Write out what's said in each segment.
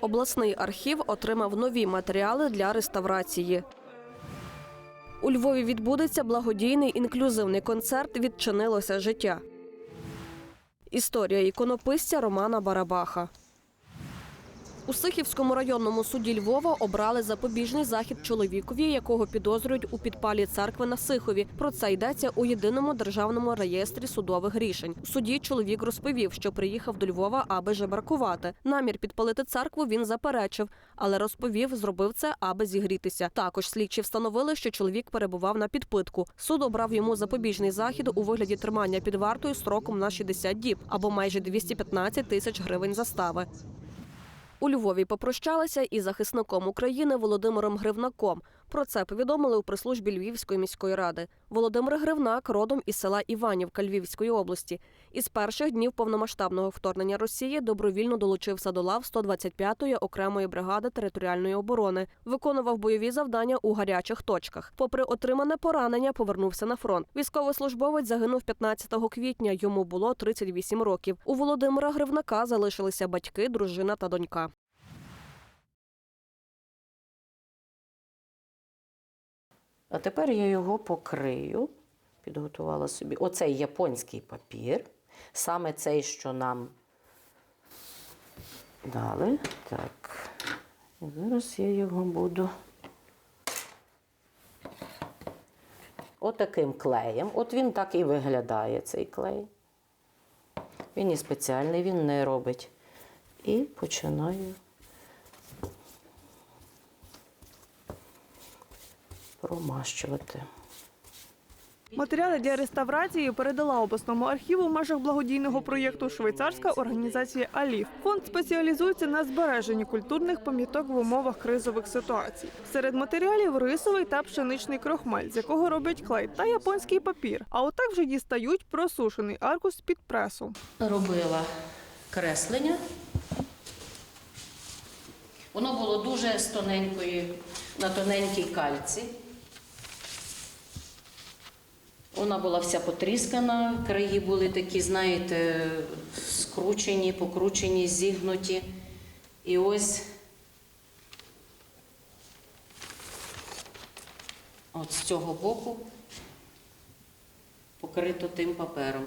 Обласний архів отримав нові матеріали для реставрації. У Львові відбудеться благодійний інклюзивний концерт Відчинилося життя. Історія іконописця Романа Барабаха. У Сихівському районному суді Львова обрали запобіжний захід чоловікові, якого підозрюють у підпалі церкви на Сихові. Про це йдеться у єдиному державному реєстрі судових рішень. У суді чоловік розповів, що приїхав до Львова, аби жебракувати. Намір підпалити церкву він заперечив, але розповів, зробив це, аби зігрітися. Також слідчі встановили, що чоловік перебував на підпитку. Суд обрав йому запобіжний захід у вигляді тримання під вартою строком на 60 діб або майже 215 тисяч гривень застави. У Львові попрощалися із захисником України Володимиром Гривнаком. Про це повідомили у прес-службі Львівської міської ради. Володимир Гривнак родом із села Іванівка Львівської області. Із перших днів повномасштабного вторгнення Росії добровільно долучився до лав 125-ї окремої бригади територіальної оборони. Виконував бойові завдання у гарячих точках. Попри отримане поранення, повернувся на фронт. Військовослужбовець загинув 15 квітня. Йому було 38 років. У Володимира Гривнака залишилися батьки, дружина та донька. А тепер я його покрию. Підготувала собі оцей японський папір. Саме цей, що нам дали. Так. І зараз я його буду отаким клеєм. От він так і виглядає, цей клей. Він і спеціальний, він не робить. І починаю промащувати. Матеріали для реставрації передала обласному архіву в межах благодійного проєкту швейцарська організація Аліф. Фонд спеціалізується на збереженні культурних пам'яток в умовах кризових ситуацій. Серед матеріалів рисовий та пшеничний крохмаль, з якого роблять клей, та японський папір. А отак вже дістають просушений аркус під пресу. робила креслення. Воно було дуже з тоненької, на тоненькій кальці. Вона була вся потріскана, краї були такі, знаєте, скручені, покручені, зігнуті. І ось от з цього боку покрито тим папером.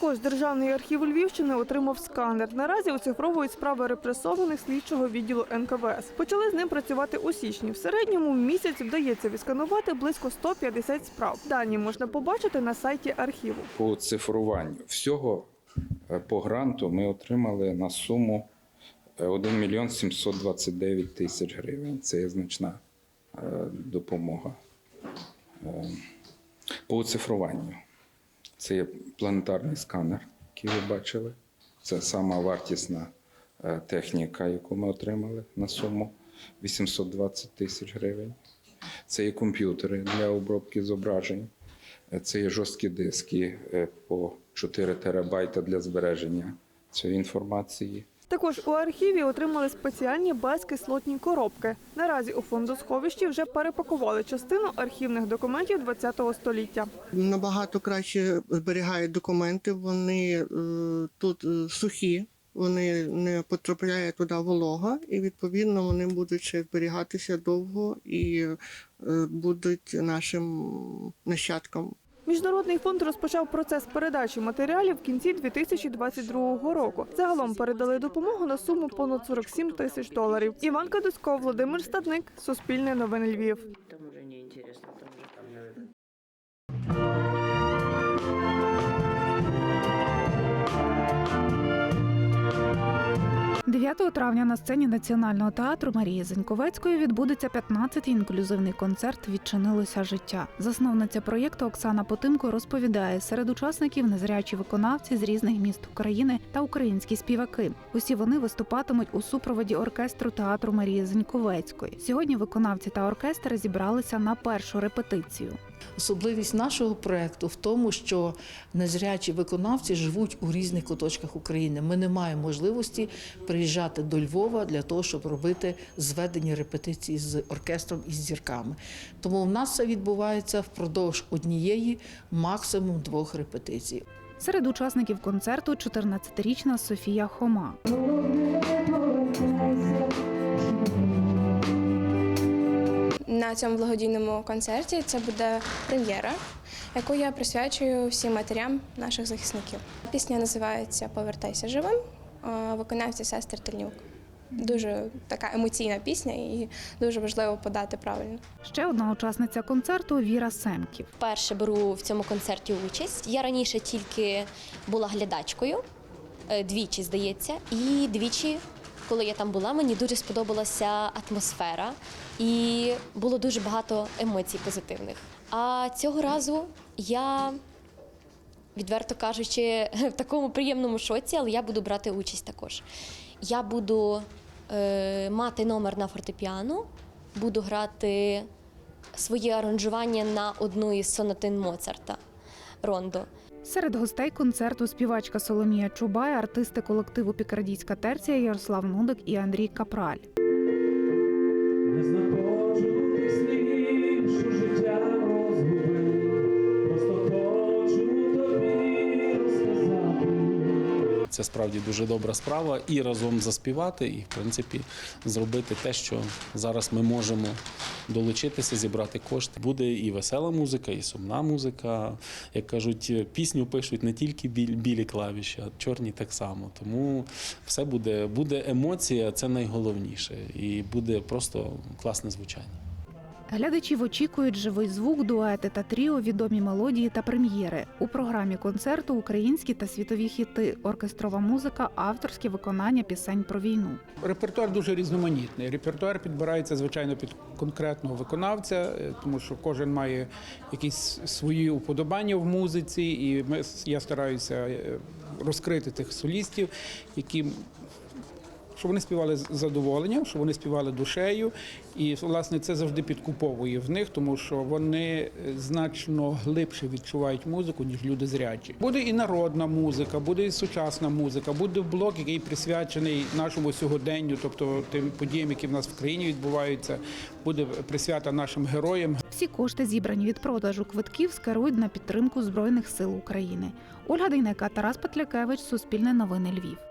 Також Державний архів Львівщини отримав сканер. Наразі оцифровують справи репресованих слідчого відділу НКВС. Почали з ним працювати у січні. В середньому місяць вдається відсканувати близько 150 справ. Дані можна побачити на сайті архіву. по цифруванню. Всього е, по гранту ми отримали на суму е, 1 мільйон 729 тисяч гривень. Це є значна е, допомога. Е, По цифруванню. Це є планетарний сканер, який ви бачили. Це сама вартісна е, техніка, яку ми отримали на суму 820 тисяч гривень. Це є комп'ютери для обробки зображень. Е, Це є жорсткі диски е, по 4 терабайта для збереження цієї інформації. Також у архіві отримали спеціальні безкислотні коробки. Наразі у фондосховищі вже перепакували частину архівних документів ХХ століття. набагато краще зберігають документи. Вони е, тут е, сухі, вони не потрапляє туди волога, і відповідно вони будуть ще зберігатися довго і е, будуть нашим нащадкам Міжнародний фонд розпочав процес передачі матеріалів в кінці 2022 року. Загалом передали допомогу на суму понад 47 тисяч доларів. Іван Кадусько, Володимир Стадник, Суспільне новини Львів. 9 травня на сцені Національного театру Марії Зеньковецької відбудеться 15-й інклюзивний концерт Відчинилося життя. Засновниця проєкту Оксана Потимко розповідає, серед учасників незрячі виконавці з різних міст України та українські співаки. Усі вони виступатимуть у супроводі оркестру театру Марії Зеньковецької. Сьогодні виконавці та оркестр зібралися на першу репетицію. Особливість нашого проекту в тому, що незрячі виконавці живуть у різних куточках України. Ми не маємо можливості приїжджати до Львова для того, щоб робити зведені репетиції з оркестром і з зірками. Тому в нас це відбувається впродовж однієї, максимум двох репетицій. Серед учасників концерту 14-річна Софія Хома. На цьому благодійному концерті це буде прем'єра, яку я присвячую всім матерям наших захисників. Пісня називається Повертайся живим. Виконавці сестри Тельнюк. Дуже така емоційна пісня і дуже важливо подати правильно. Ще одна учасниця концерту Віра Семків. Вперше беру в цьому концерті участь. Я раніше тільки була глядачкою, е, двічі, здається, і двічі, коли я там була, мені дуже сподобалася атмосфера і було дуже багато емоцій позитивних. А цього разу я, відверто кажучи, в такому приємному шоці, але я буду брати участь також. Я буду е, мати номер на фортепіано, буду грати своє аранжування на одну із сонатин Моцарта Рондо. Серед гостей концерту співачка Соломія Чубай, артисти колективу Пікардійська терція Ярослав Нудик і Андрій Капраль. Це справді дуже добра справа і разом заспівати, і в принципі зробити те, що зараз ми можемо долучитися, зібрати кошти. Буде і весела музика, і сумна музика. Як кажуть, пісню пишуть не тільки білі клавіші, а чорні так само. Тому все буде, буде емоція, це найголовніше, і буде просто класне звучання. Глядачів очікують живий звук, дуети та тріо, відомі мелодії та прем'єри. У програмі концерту українські та світові хіти, оркестрова музика, авторське виконання пісень про війну. Репертуар дуже різноманітний. Репертуар підбирається звичайно під конкретного виконавця, е, тому що кожен має якісь свої уподобання в музиці, і ми я стараюся е, розкрити тих солістів, які щоб вони співали з задоволенням, щоб вони співали душею. І власне це завжди підкуповує в них, тому що вони е, значно глибше відчувають музику, ніж люди зрячі. Буде і народна музика, буде і сучасна музика, буде блок, який присвячений нашому сьогоденню, тобто тим подіям, які в нас в країні відбуваються, буде присвята нашим героям, Всі кошти, зібрані від продажу квитків, скерують на підтримку Збройних сил України. Ольга Дейнека, Тарас Петлякевич, Суспільне новини Львів.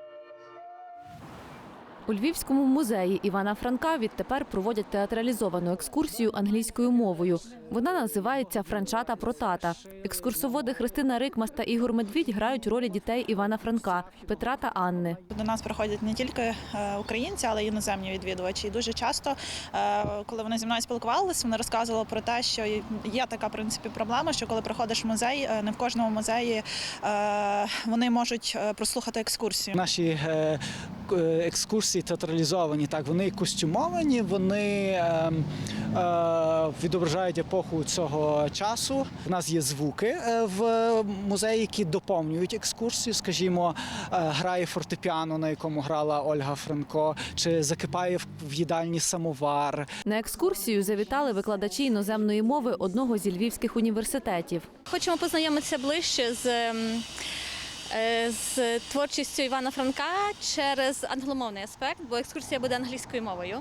У Львівському музеї Івана Франка відтепер проводять театралізовану екскурсію англійською мовою. Вона називається Франчата про тата. Екскурсоводи Христина Рикмас та Ігор Медвідь грають ролі дітей Івана Франка, Петра та Анни. До нас приходять не тільки е, українці, але й іноземні відвідувачі. І дуже часто, е, коли вони зі мною спілкувалися, вони розказували про те, що є така в принципі проблема, що коли приходиш в музей, е, не в кожному музеї вони можуть прослухати екскурсію. Наші е, к- е, театралізовані, так вони костюмовані, вони е, е, відображають епоху цього часу. У нас є звуки е, в музеї, які доповнюють екскурсію. Скажімо, е, грає фортепіано, на якому грала Ольга Франко, чи закипає в- їдальні самовар. На екскурсію завітали викладачі іноземної мови одного зі львівських університетів. Хочемо познайомитися ближче з, ем, з творчістю Івана Франка через англомовний аспект, бо екскурсія буде англійською мовою.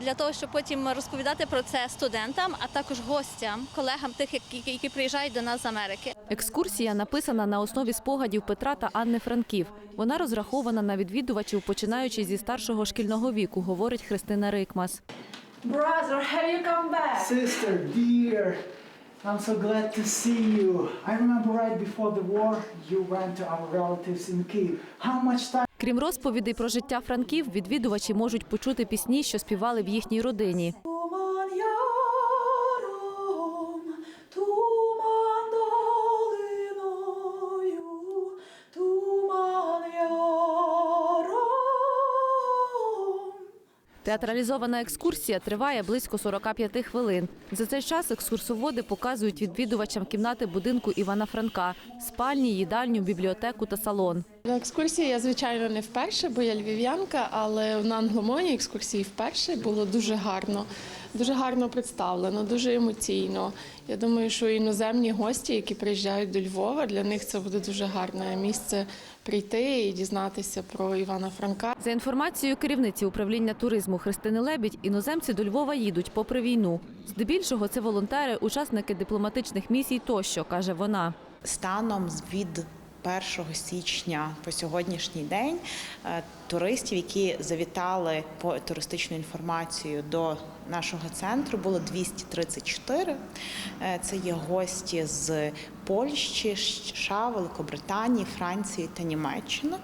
Для того, щоб потім розповідати про це студентам, а також гостям, колегам тих, які, які приїжджають до нас з Америки. Екскурсія написана на основі спогадів Петра та Анни Франків. Вона розрахована на відвідувачів, починаючи зі старшого шкільного віку, говорить Христина Рикмас. Sister, dear, I'm so glad to see you. I remember right before the war, you went to our relatives in Kyiv. How much time? Крім розповідей про життя франків, відвідувачі можуть почути пісні, що співали в їхній родині. Театралізована екскурсія триває близько 45 хвилин. За цей час екскурсоводи показують відвідувачам кімнати будинку Івана Франка, спальні, їдальню, бібліотеку та салон. На екскурсії я звичайно не вперше, бо я львів'янка, але на англомовній екскурсії вперше було дуже гарно, дуже гарно представлено, дуже емоційно. Я думаю, що іноземні гості, які приїжджають до Львова, для них це буде дуже гарне місце прийти і дізнатися про Івана Франка. За інформацією керівниці управління туризму Христини Лебідь, іноземці до Львова їдуть попри війну. Здебільшого це волонтери, учасники дипломатичних місій тощо, каже вона. Станом від 1 січня по сьогоднішній день е, туристів, які завітали по туристичну інформацію до нашого центру, було 234. Е, Це є гості з Польщі, США, Великобританії, Франції та Німеччини.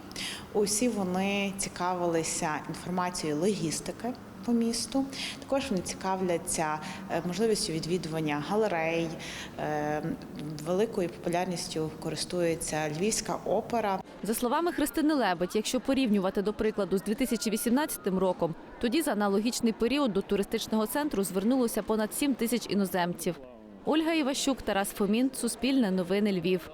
Усі вони цікавилися інформацією логістики по місту. Також вони цікавляться е, можливістю відвідування галерей. Е, Великою популярністю користується Львівська опера. За словами Христини Лебедь, якщо порівнювати до прикладу з 2018 роком, тоді за аналогічний період до туристичного центру звернулося понад 7 тисяч іноземців. Ольга Іващук, Тарас Фомін, Суспільне новини Львів.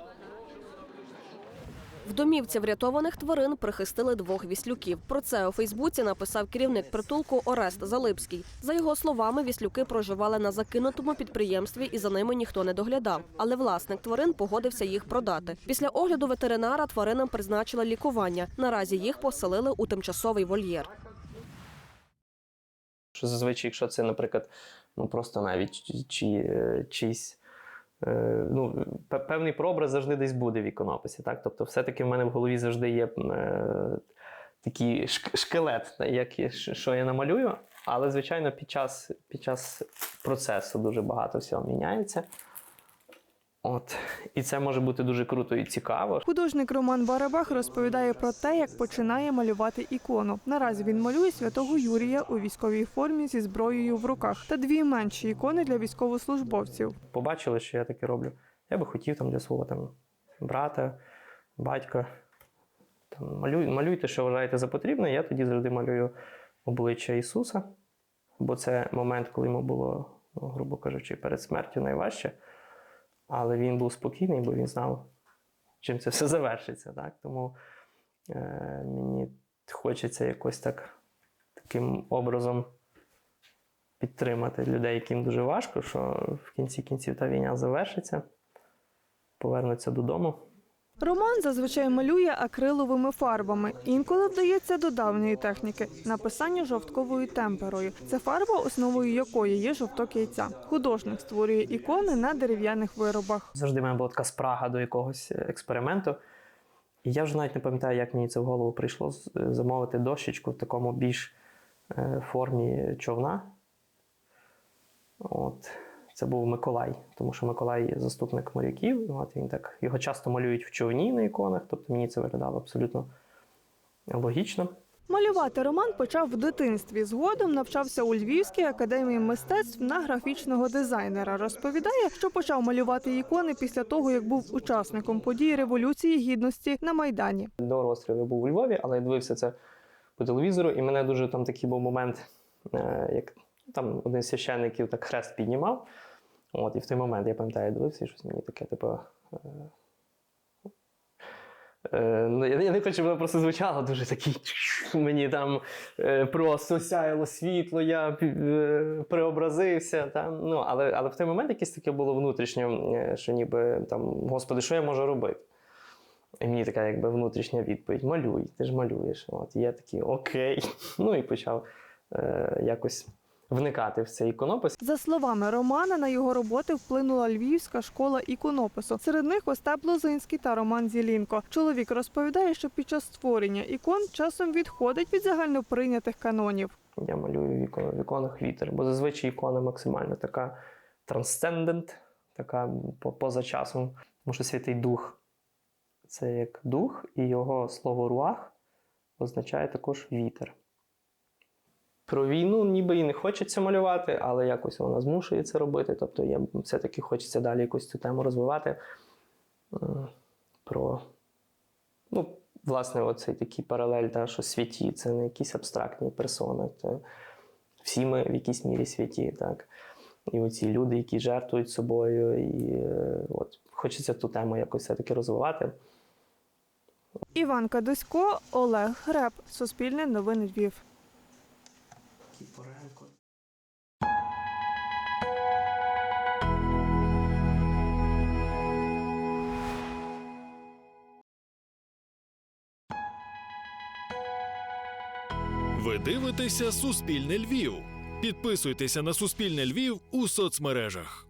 В домівці врятованих тварин прихистили двох віслюків. Про це у Фейсбуці написав керівник притулку Орест Залипський. За його словами, віслюки проживали на закинутому підприємстві і за ними ніхто не доглядав. Але власник тварин погодився їх продати. Після огляду ветеринара тваринам призначили лікування. Наразі їх поселили у тимчасовий вольєр. Що зазвичай, якщо це, наприклад, ну просто навіть чи, е, чийсь. Е, Ну, певний прообраз завжди десь буде в іконописі. Так? Тобто, все-таки в мене в голові завжди є е, такий шк- шкелет, як що я намалюю. Але, звичайно, під час, під час процесу дуже багато всього міняється. От. І це може бути дуже круто і цікаво. Художник Роман Барабах розповідає про те, як починає малювати ікону. Наразі він малює святого Юрія у військовій формі зі зброєю в руках та дві менші ікони для військовослужбовців. побачили, що я таке роблю. Я би хотів там для свого там, брата, батька. Там, малюй, малюйте, що вважаєте за потрібне. Я тоді завжди малюю обличчя Ісуса, бо це момент, коли йому було, ну, грубо кажучи, перед смертю найважче. Але він був спокійний, бо він знав, чим це все завершиться. Так? Тому е, мені хочеться якось так таким образом підтримати людей, яким дуже важко, що в кінці кінців та війна завершиться, повернуться додому. Роман зазвичай малює акриловими фарбами. Інколи вдається до давньої техніки написання жовтковою темперою. Це фарба, основою якої є жовток яйця. Художник створює ікони на дерев'яних виробах. Завжди в мене була така спрага до якогось е, експерименту. І я вже навіть не пам'ятаю, як мені це в голову прийшло е, замовити дощечку в такому більш е, формі човна. От. Це був Миколай, тому що Миколай є заступник моряків. От він так, його часто малюють в човні на іконах, тобто мені це виглядало абсолютно логічно. Малювати Роман почав в дитинстві. Згодом навчався у Львівській академії мистецтв на графічного дизайнера. Розповідає, що почав малювати ікони після того, як був учасником подій Революції Гідності на Майдані. До розстрілу був у Львові, але я дивився це по телевізору, і мене дуже там такий був момент, е, як там один з священників так хрест піднімав. От, і в той момент я пам'ятаю, дивився, і щось мені таке, типу. Е, е, ну, я, не хочу, воно просто звучало дуже такий. Мені там е, просто сяяло світло, я преобразився. Там, ну, але, але в той момент якесь таке було внутрішньо, е, що ніби там, Господи, що я можу робити? І мені така якби внутрішня відповідь: малюй, ти ж малюєш. От я такий окей. Ну і почав е, якось вникати в цей іконопис. За словами Романа, на його роботи вплинула Львівська школа іконопису. Серед них Остап Лозинський та Роман Зілінко. Чоловік розповідає, що під час створення ікон часом відходить від загальноприйнятих канонів. Я малюю в в іконах вітер, бо зазвичай ікона максимально така трансцендент, така поза часом. Тому що Святий Дух це як дух, і його слово руах означає також вітер. Про війну ніби і не хочеться малювати, але якось вона змушує це робити. Тобто я все-таки хочеться далі якусь цю тему розвивати. Про, ну, власне, оцей такий паралель, та, що святі це не якісь абстрактні персони. Це всі ми в якійсь мірі святі. Так? І оці люди, які жертвують собою, і е, от, хочеться ту тему якось все-таки розвивати. Іван Кадусько, Олег Греб, Суспільне новини Львів. Дивитеся Суспільне Львів. Підписуйтеся на Суспільне Львів у соцмережах.